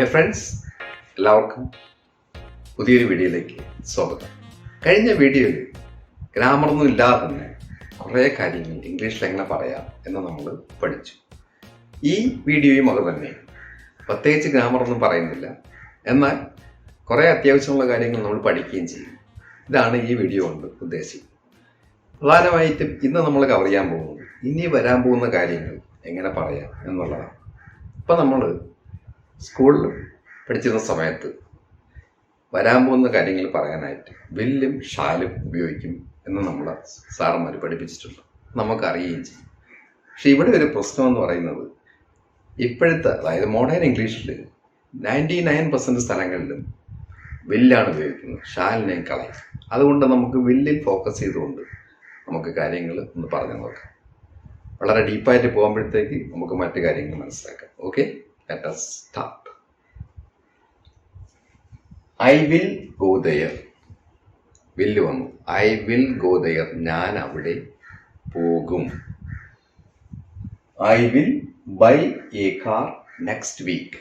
ഹേ friends എല്ലാവർക്കും പുതിയൊരു വീഡിയോയിലേക്ക് സ്വാഗതം. കഴിഞ്ഞ വീഡിയോയിൽ ഗ്രാമറൊന്നും ഇല്ലാതെ തന്നെ കുറേ കാര്യങ്ങൾ ഇംഗ്ലീഷിൽ എങ്ങനെ പറയാം എന്ന് നമ്മൾ പഠിച്ചു. ഈ വീഡിയോയും അത് തന്നെ പ്രത്യേകിച്ച് ഗ്രാമറൊന്നും പറയുന്നില്ല. എന്നാൽ കുറേ അത്യാവശ്യമുള്ള കാര്യങ്ങൾ നമ്മൾ പഠിക്കുകയും ചെയ്യും. ഇതാണ് ഈ വീഡിയോ കൊണ്ട് ഉദ്ദേശിക്കുന്നത്. പ്രധാനമായിട്ടും ഇന്ന് നമ്മൾ കവർ ചെയ്യാൻ പോകുന്നത് ഇനി വരാൻ പോകുന്ന കാര്യങ്ങൾ എങ്ങനെ പറയാം എന്നുള്ളതാണ്. ഇപ്പം നമ്മൾ സ്കൂളിൽ പഠിച്ചിരുന്ന സമയത്ത് വരാൻ പോകുന്ന കാര്യങ്ങൾ പറയാനായിട്ട് വില്ലും ഷാലും ഉപയോഗിക്കും എന്ന് നമ്മളെ സാറന്മാർ പഠിപ്പിച്ചിട്ടുണ്ട്. നമുക്കറിയുകയും ചെയ്യും. പക്ഷെ ഇവിടെ ഒരു പ്രശ്നം എന്ന് പറയുന്നത് ഇപ്പോഴത്തെ അതായത് മോഡേൺ ഇംഗ്ലീഷിൽ നയന്റി നയൻ പെർസെന്റ് സ്ഥലങ്ങളിലും വില്ലാണ് ഉപയോഗിക്കുന്നത്. ഷാലിനെ കളയും. അതുകൊണ്ട് നമുക്ക് വില്ലിൽ ഫോക്കസ് ചെയ്തുകൊണ്ട് നമുക്ക് കാര്യങ്ങൾ ഒന്ന് പറഞ്ഞു നോക്കാം. വളരെ ഡീപ്പായിട്ട് പോകുമ്പോഴത്തേക്ക് നമുക്ക് മറ്റു കാര്യങ്ങൾ മനസ്സിലാക്കാം. Okay let us start I will go there will വന്നു. ഐ വിൽ ഗോ ദയർ ഞാൻ അവിടെ പോകും. I will buy a car next week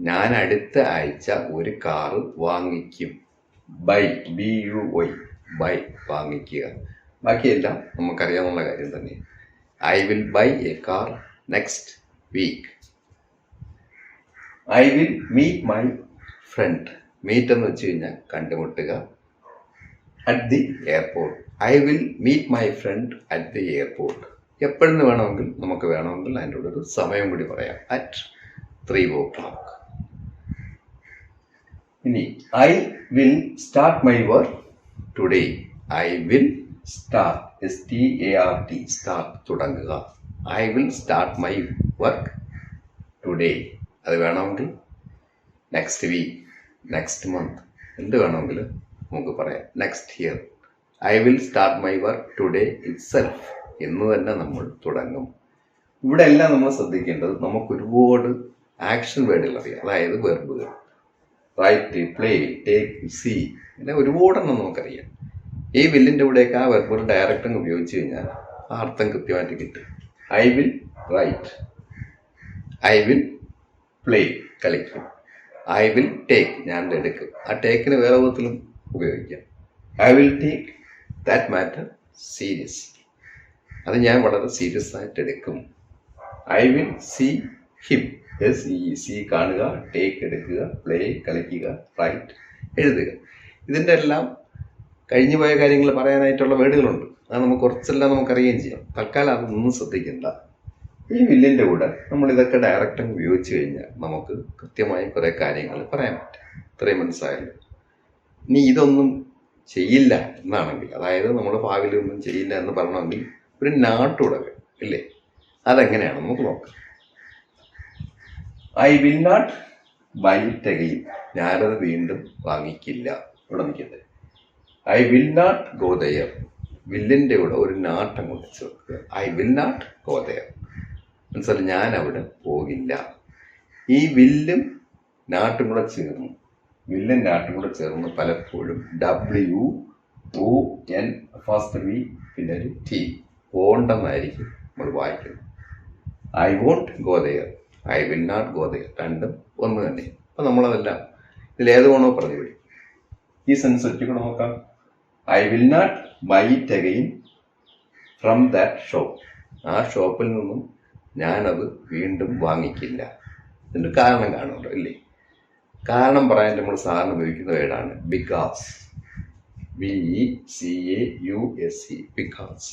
ഞാൻ അടുത്ത ആഴ്ച ഒരു കാറ് വാങ്ങിക്കും. Buy B U Y buy വാങ്ങിക്കുക. ബാക്കിയെല്ലാം നമുക്കറിയാവുന്ന കാര്യം തന്നെ. I will buy a car next week I will meet my friend meet എന്ന് വെച്ച് കഴിഞ്ഞാൽ കണ്ടുമുട്ടുക. At the airport I will meet my friend at the airport എപ്പോഴെന്ന് വേണമെങ്കിൽ നമുക്ക് വേണമെങ്കിൽ അതിന്റെ കൂടെ ഒരു സമയം കൂടി പറയാം. അറ്റ് ത്രീ ഓ ക്ലോക്ക് ഇനി I will start my work today I will start S T A R T start തുടങ്ങുക. I will start my work today അത് വേണമെങ്കിൽ നെക്സ്റ്റ് വീക്ക് നെക്സ്റ്റ് മന്ത് എന്ത് വേണമെങ്കിലും നമുക്ക് പറയാം. Next year I will start my work today itself എന്ന് തന്നെ നമ്മൾ തുടങ്ങും. ഇവിടെ എല്ലാം നമ്മൾ ശ്രദ്ധിക്കേണ്ടത് നമുക്ക് ഒരുപാട് ആക്ഷൻ വേർഡുകൾ അറിയാം. അതായത് വേർബുകൾ റൈറ്റ് പ്ലേ ടേക്ക് സി അങ്ങനെ ഒരുപാടെണ്ണം നമുക്കറിയാം. ഈ വില്ലിന്റെ കൂടെയൊക്കെ ആ വെർബുകൾ ഡയറക്റ്റ് അങ്ങ് ഉപയോഗിച്ച് കഴിഞ്ഞാൽ ആ അർത്ഥം കൃത്യമായിട്ട് കിട്ടും. I will write I will play കളിക്കും. ഐ വിൽ ടേക്ക് ഞാൻ എടുക്കും. ആ ടേക്കിന് വേറെ വിധത്തിലും ഉപയോഗിക്കാം. I will take that matter serious അത് ഞാൻ വളരെ സീരിയസ് ആയിട്ട് എടുക്കും. I will see him S E C കാണുക ടേക്ക് എടുക്കുക പ്ലേ കളിക്കുക റൈറ്റ് എഴുതുക. ഇതിന്റെ എല്ലാം കഴിഞ്ഞു പോയ കാര്യങ്ങൾ പറയാനായിട്ടുള്ള വേർഡുകളുണ്ട്. അത് നമുക്ക് കുറച്ചെല്ലാം നമുക്കറിയുകയും ചെയ്യാം. തൽക്കാലം അതൊന്നും ശ്രദ്ധിക്കണ്ട. ഈ വില്ലിന്റെ കൂടെ നമ്മൾ ഇതൊക്കെ ഡയറക്റ്റ് അങ്ങ് ഉപയോഗിച്ച് കഴിഞ്ഞാൽ നമുക്ക് കൃത്യമായി കുറേ കാര്യങ്ങൾ പറയാൻ പറ്റും. ഇത്രയും മനസ്സായാലും ഇനി ഇതൊന്നും ചെയ്യില്ല എന്നാണെങ്കിൽ അതായത് നമ്മൾ ഭാവിയിൽ ഒന്നും ചെയ്യില്ല എന്ന് പറയണമെങ്കിൽ ഒരു നാട്ടുടക ഇല്ലേ? അതെങ്ങനെയാണ് നമുക്ക് നോക്കാം. I will not buy again ഞാനത് വീണ്ടും വാങ്ങിക്കില്ല. ഇവിടെ നിൽക്കട്ടെ. I will not go there വില്ലിന്റെ കൂടെ ഒരു നാട്ടം കൊണ്ട് ചേർക്കുക I will not go there മനസ്സിലായി ഞാൻ അവിടെ പോകില്ല. ഈ വില്ലും നാട്ടും കൂടെ ചേർന്നു. വില്ലും നാട്ടും കൂടെ ചേർന്ന് പലപ്പോഴും. W O N first V പിന്നെ ഒരു ടി പോണ്ടെന്നായിരിക്കും നമ്മൾ വായിക്കുന്നത്. I won't go there I will not go there രണ്ടും ഒന്ന് തന്നെ. അപ്പം നമ്മളതെല്ലാം ഇതിലേത് വേണോ പറഞ്ഞു വിടും. ഈ സെൻസ് ഒറ്റക്കൂടെ നോക്കാം. I will not buy it again from that shop ആ ഷോപ്പിൽ നിന്നും ഞാനത് വീണ്ടും വാങ്ങിക്കില്ല. ഇതിന്റെ കാരണം കാണുമല്ലോ ഇല്ലേ? കാരണം പറയാൻ നമ്മൾ സാധാരണ ഉപയോഗിക്കുന്ന വേർഡാണ് because B E C A U S C because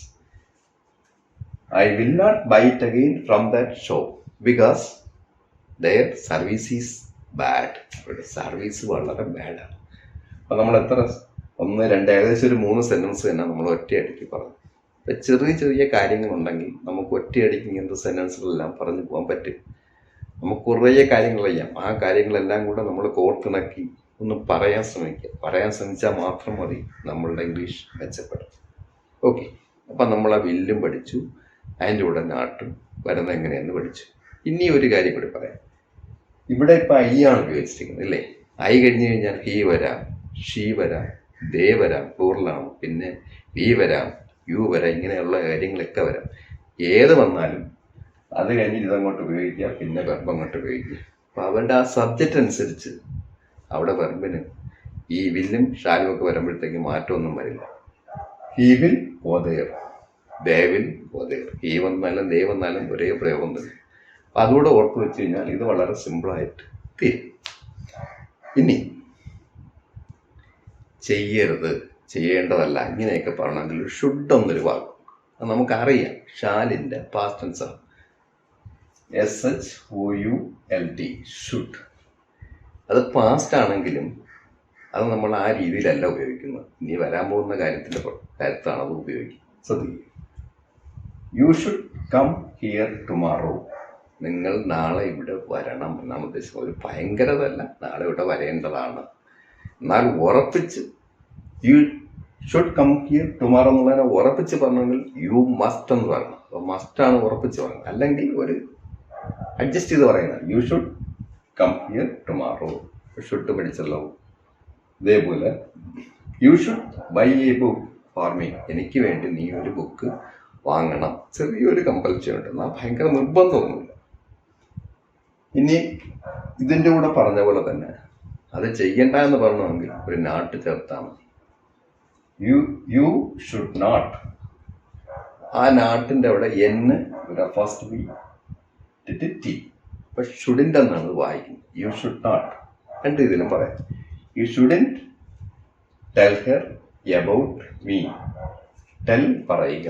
I will not buy it again from that shop because their service is bad അവരുടെ സർവീസ് വളരെ ബാഡാണ് അപ്പം നമ്മൾ എത്ര? ഒന്ന് രണ്ട് ഏകദേശം ഒരു മൂന്ന് സെന്റൻസ് തന്നെ നമ്മൾ ഒറ്റയടിക്ക് പറഞ്ഞു. ചെറിയ ചെറിയ കാര്യങ്ങളുണ്ടെങ്കിൽ നമുക്ക് ഒറ്റയടിക്ക് ഇങ്ങനത്തെ സെന്റൻസുകളെല്ലാം പറഞ്ഞു പോകാൻ പറ്റും. നമുക്ക് കുറേ കാര്യങ്ങൾ ചെയ്യാം. ആ കാര്യങ്ങളെല്ലാം കൂടെ നമ്മൾ കോർത്തിണക്കി ഒന്ന് പറയാൻ ശ്രമിക്കുക പറയാൻ ശ്രമിച്ചാൽ മാത്രം മതി നമ്മളുടെ ഇംഗ്ലീഷ് മെച്ചപ്പെടും. ഓക്കെ അപ്പം നമ്മൾ ആ വില്ലും പഠിച്ചു. അതിന്റെ കൂടെ നാട്ടും. വരുന്നത് എങ്ങനെയെന്ന് പഠിച്ചു. ഇനി ഒരു കാര്യം കൂടി പറയാം. ഇവിടെ ഇപ്പം ഐ ആണ് ഉപയോഗിച്ചിരിക്കുന്നത് അല്ലേ ഐ കഴിഞ്ഞ് കഴിഞ്ഞാൽ ഹീ വരാം ഷീ വരാം ദേ വരാം പ്ലൂറലാണ് പിന്നെ വി വരാം യു വരാം ഇങ്ങനെയുള്ള കാര്യങ്ങളൊക്കെ വരാം. ഏത് വന്നാലും അത് കഴിഞ്ഞ് ഇതങ്ങോട്ട് ഉപയോഗിക്കുക പിന്നെ വെർബ് അങ്ങോട്ട് ഉപയോഗിക്കുക. അപ്പൊ അവരുടെ ആ സബ്ജക്റ്റ് അനുസരിച്ച് അവിടെ വെർബിന് ഈ വില്ലും ഷാലും ഒക്കെ വരുമ്പോഴത്തേക്ക് മാറ്റമൊന്നും വരില്ല. He will other they will other he വന്നാലും ദേ വന്നാലും ഒരേ പ്രയോഗം തന്നെ. അപ്പൊ അതുകൂടെ ഓർത്ത് വെച്ച് കഴിഞ്ഞാൽ ഇത് വളരെ സിമ്പിളായിട്ട് തീരും. ഇനി ചെയ്യരുത്. ചെയ്യേണ്ടതല്ല. ഇങ്ങനെയൊക്കെ പറയണമെങ്കിൽ ഷുഡ് എന്നൊരു വാക്ക്. അത് നമുക്കറിയാം. ഷാലിന്റെ പാസ്റ്റൻസ് ആണ്. S H O U L T should അത് പാസ്റ്റ് ആണെങ്കിലും അത് നമ്മൾ ആ രീതിയിലല്ല ഉപയോഗിക്കുന്നത്. ഇനി വരാൻ പോകുന്ന കാര്യത്തിന്റെ കാര്യത്താണ് അത് ഉപയോഗിക്കുന്നത്. ശ്രദ്ധിക്കുക. You should come here tomorrow നിങ്ങൾ നാളെ ഇവിടെ വരണം. എന്നാണ് ഉദ്ദേശിക്കുന്നത്. ഒരു ഭയങ്കരതല്ല നാളെ ഇവിടെ വരേണ്ടതാണ്. എന്നാൽ ഉറപ്പിച്ച് you should come here tomorrow എന്നുള്ളതിനെ ഉറപ്പിച്ച് പറഞ്ഞെങ്കിൽ യു മസ്റ്റ് എന്ന് പറയണം. അപ്പോൾ മസ്റ്റാണ് ഉറപ്പിച്ച് പറയുന്നത് അല്ലെങ്കിൽ ഒരു അഡ്ജസ്റ്റ് ചെയ്ത് പറയുന്നത്. You should come here tomorrow should പഠിച്ചല്ലോ ഇതേപോലെ you should buy a book for me എനിക്ക് വേണ്ടി നീ ഒരു ബുക്ക് വാങ്ങണം. ചെറിയൊരു കമ്പൽഷൻ ഉണ്ട്. എന്നാൽ ഭയങ്കര നിർബന്ധമൊന്നുമില്ല. ഇനി ഇതിന്റെ കൂടെ പറഞ്ഞ പോലെ തന്നെ അത് ചെയ്യണ്ട എന്ന് പറഞ്ഞെങ്കിൽ ഒരു നാട്ട് ചേർത്താൽ മതി. യു യു ഷുഡ് നോട്ട് ആ നാട്ടിന്റെ അവിടെ എന്ന് ഫസ്റ്റ് ബി ടി അപ്പൊ ഷുഡിന്റെ എന്നാണ് വായിക്കുന്നത്. യു ഷുഡ് നോട്ട് രണ്ട് ഇതിലും പറയാം. You shouldn't tell her about me tell പറയുക.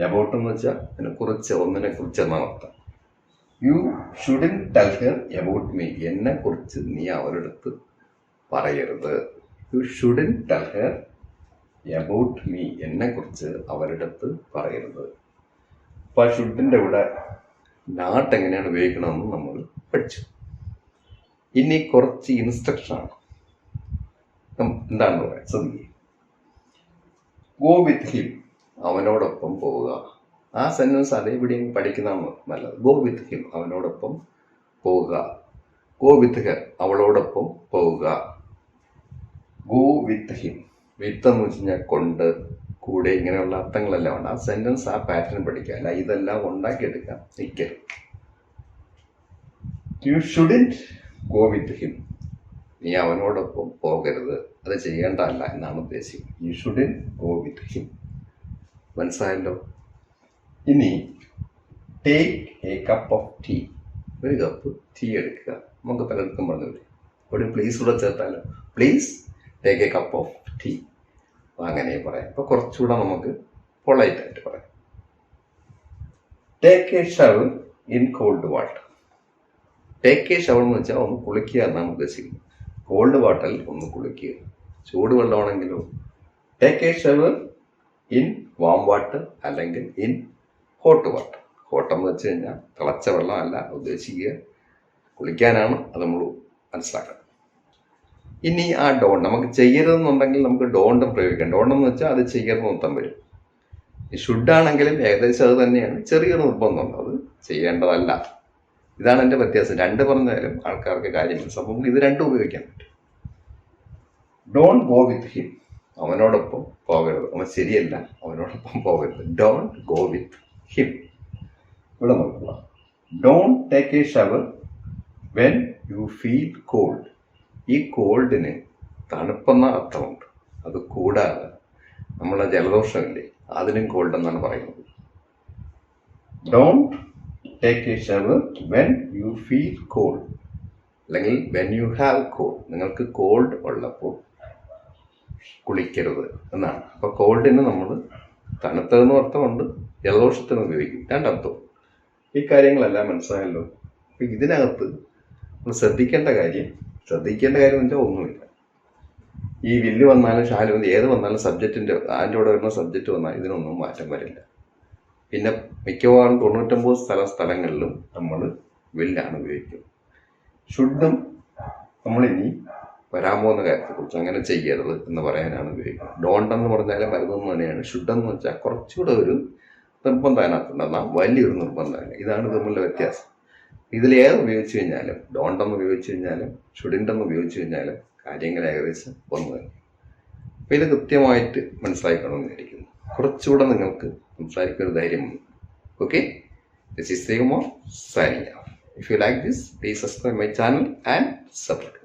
എബൌട്ട് എന്ന് വെച്ചാൽ അതിനെ കുറിച്ച് ഒന്നിനെ കുറിച്ച് എന്നാണ് അർത്ഥം. You shouldn't tell her about me എന്നെ കുറിച്ച് നീ അവരടുത്ത് പറയരുത്. You shouldn't tell her about me എന്നെക്കുറിച്ച് അവരുടെ അടുത്ത് പറയരുത്. അപ്പൊ ആ ഷുഡിന്റെ ഇവിടെ നാട്ട് എങ്ങനെയാണ് ഉപയോഗിക്കണമെന്ന് നമ്മൾ പഠിച്ചു. ഇനി കുറച്ച് ഇൻസ്ട്രക്ഷനാണ് എന്താണെന്ന് പറയാം ശ്രദ്ധിക്കുക. ഗോ വിത്ത് ഹിം അവനോടൊപ്പം പോവുക. ആ സെന്റൻസ് അതേപടിയും പഠിക്കുന്നതാണ് നല്ലത്. ഗോ വിത്ത് ഹിം അവനോടൊപ്പം പോവുക. ഗോ വിത്ത് ഹെർ അവളോടൊപ്പം പോവുക. ഗോ വിത്ത് ഹിം എന്ന് വെച്ച് കഴിഞ്ഞാൽ കൊണ്ട് കൂടെ ഇങ്ങനെയുള്ള അർത്ഥങ്ങളെല്ലാം ഉണ്ട്. ആ സെന്റൻസ് ആ പാറ്റേൺ പഠിക്കുക. അല്ല ഇതെല്ലാം ഉണ്ടാക്കിയെടുക്കാം. നിൽക്കരുത് you shouldn't go with him നീ അവനോടൊപ്പം പോകരുത്. അത് ചെയ്യേണ്ടതല്ല എന്നാണ് ഉദ്ദേശിക്കുന്നത്. You shouldn't go with him മനസ്സിലായല്ലോ? ഇനി take a cup of tea ഒരു കപ്പ് ടീ എടുക്കുക. നമുക്ക് പലർക്കും പറഞ്ഞു ഒരു പ്ലീസ് കൂടെ ചേർത്താലോ? Please take a cup of tea അങ്ങനെ പറയാം. അപ്പോൾ കുറച്ചുകൂടെ നമുക്ക് പൊളൈറ്റ് ആയിട്ട് പറയാം. Take a shower in cold water take a shower എന്ന് വെച്ചാൽ ഒന്ന് കുളിക്കുക എന്നാണ് ഉദ്ദേശിക്കുന്നത്. കോൾഡ് വാട്ടറിൽ ഒന്ന് കുളിക്കുക. ചൂട് വെള്ളമാണെങ്കിലോ take a shower in warm water അല്ലെങ്കിൽ ഇൻ ഹോട്ട് വാട്ടർ ഹോട്ട് എന്ന് വെച്ച് കഴിഞ്ഞാൽ തിളച്ച വെള്ളമല്ല ഉദ്ദേശിക്കുക. കുളിക്കാനാണ് അത് നമ്മൾ മനസ്സിലാക്കണം ഇനി ആ ഡോൺ നമുക്ക് ചെയ്യരുതെന്നുണ്ടെങ്കിൽ നമുക്ക് ഡോണ്ടും പ്രയോഗിക്കാം. ഡോണ്ട് എന്ന് വെച്ചാൽ അത് ചെയ്യരുതെന്ന് മൊത്തം വരും. ഷുഡാണെങ്കിലും ഏകദേശം അത് തന്നെയാണ്. ചെറിയൊരു നിർബന്ധമുണ്ട്. അത് ചെയ്യേണ്ടതല്ല. ഇതാണ് എന്റെ വ്യത്യാസം. രണ്ട് പറഞ്ഞാലും ആൾക്കാർക്ക് കാര്യം മനസ്സിലാവും. അപ്പം ഇത് രണ്ടും ഉപയോഗിക്കാൻ പറ്റും. ഡോൺ ഗോ വിത്ത് ഹിം അവനോടൊപ്പം പോകരുത്. അവൻ ശരിയല്ല. അവനോടൊപ്പം പോകരുത്. ഡോൺ ഗോ വിത്ത് ഹിം ഇവിടെ നോക്കുക. Don't take a shower when you feel cold ഈ കോൾഡിന് തണുപ്പെന്ന അർത്ഥമുണ്ട്. അത് കൂടാതെ നമ്മളെ ജലദോഷമില്ലേ അതിനും കോൾഡ് എന്നാണ് പറയുന്നത്. Don't take a shower when you feel cold അല്ലെങ്കിൽ വെൻ യു ഹാവ് കോൾഡ് നിങ്ങൾക്ക് കോൾഡ് ഉള്ളപ്പോൾ കുളിക്കരുത് എന്നാണ്. അപ്പോൾ കോൾഡിന് നമ്മൾ തണുത്തതെന്ന് അർത്ഥമുണ്ട് ജലദോഷത്തിന് ഉപയോഗിക്കും. രണ്ടർത്ഥം. ഈ കാര്യങ്ങളെല്ലാം മനസ്സിലായല്ലോ. അപ്പോൾ ഇതിനകത്ത് നമ്മൾ ശ്രദ്ധിക്കേണ്ട കാര്യം ശ്രദ്ധിക്കേണ്ട കാര്യം എന്റെ ഒന്നുമില്ല. ഈ വില്ല് വന്നാലും ഷാൽ വന്ന് ഏത് വന്നാലും സബ്ജക്റ്റിന്റെ അതിന്റെ കൂടെ വരുന്ന സബ്ജക്റ്റ് വന്നാൽ ഇതിനൊന്നും മാറ്റം വരില്ല. പിന്നെ മിക്കവാറും തൊണ്ണൂറ്റൊമ്പത് സ്ഥല സ്ഥലങ്ങളിലും നമ്മൾ വില്ലാണ് ഉപയോഗിക്കുന്നത്. ശുദ്ധം നമ്മളിനി വരാൻ പോകുന്ന കാര്യത്തെക്കുറിച്ച് അങ്ങനെ ചെയ്യരുത് എന്ന് പറയാനാണ് ഉപയോഗിക്കുന്നത്. ഡോണ്ട് എന്ന് പറഞ്ഞാലും മരുന്നെന്ന് തന്നെയാണ്. ശുദ്ധം എന്ന് വെച്ചാൽ കുറച്ചുകൂടെ ഒരു നിർബന്ധം അതിനകത്തുണ്ട്. വലിയൊരു നിർബന്ധമില്ല ഇതാണ് തമ്മിലുള്ള വ്യത്യാസം. ഇതിൽ ഏത് ഉപയോഗിച്ച് കഴിഞ്ഞാലും ഡോണ്ടം ഉപയോഗിച്ച് കഴിഞ്ഞാലും ഷുഡിൻഡം ഉപയോഗിച്ച് കഴിഞ്ഞാലും കാര്യങ്ങൾ ഏകദേശം ഒന്ന് തന്നെ. അപ്പം ഇത് കൃത്യമായിട്ട് മനസ്സിലാക്കണമെന്നിരിക്കുന്നു കുറച്ചുകൂടെ നിങ്ങൾക്ക് സംസാരിക്കാൻ ഒരു ധൈര്യം okay this is signing if you like this please subscribe my channel and support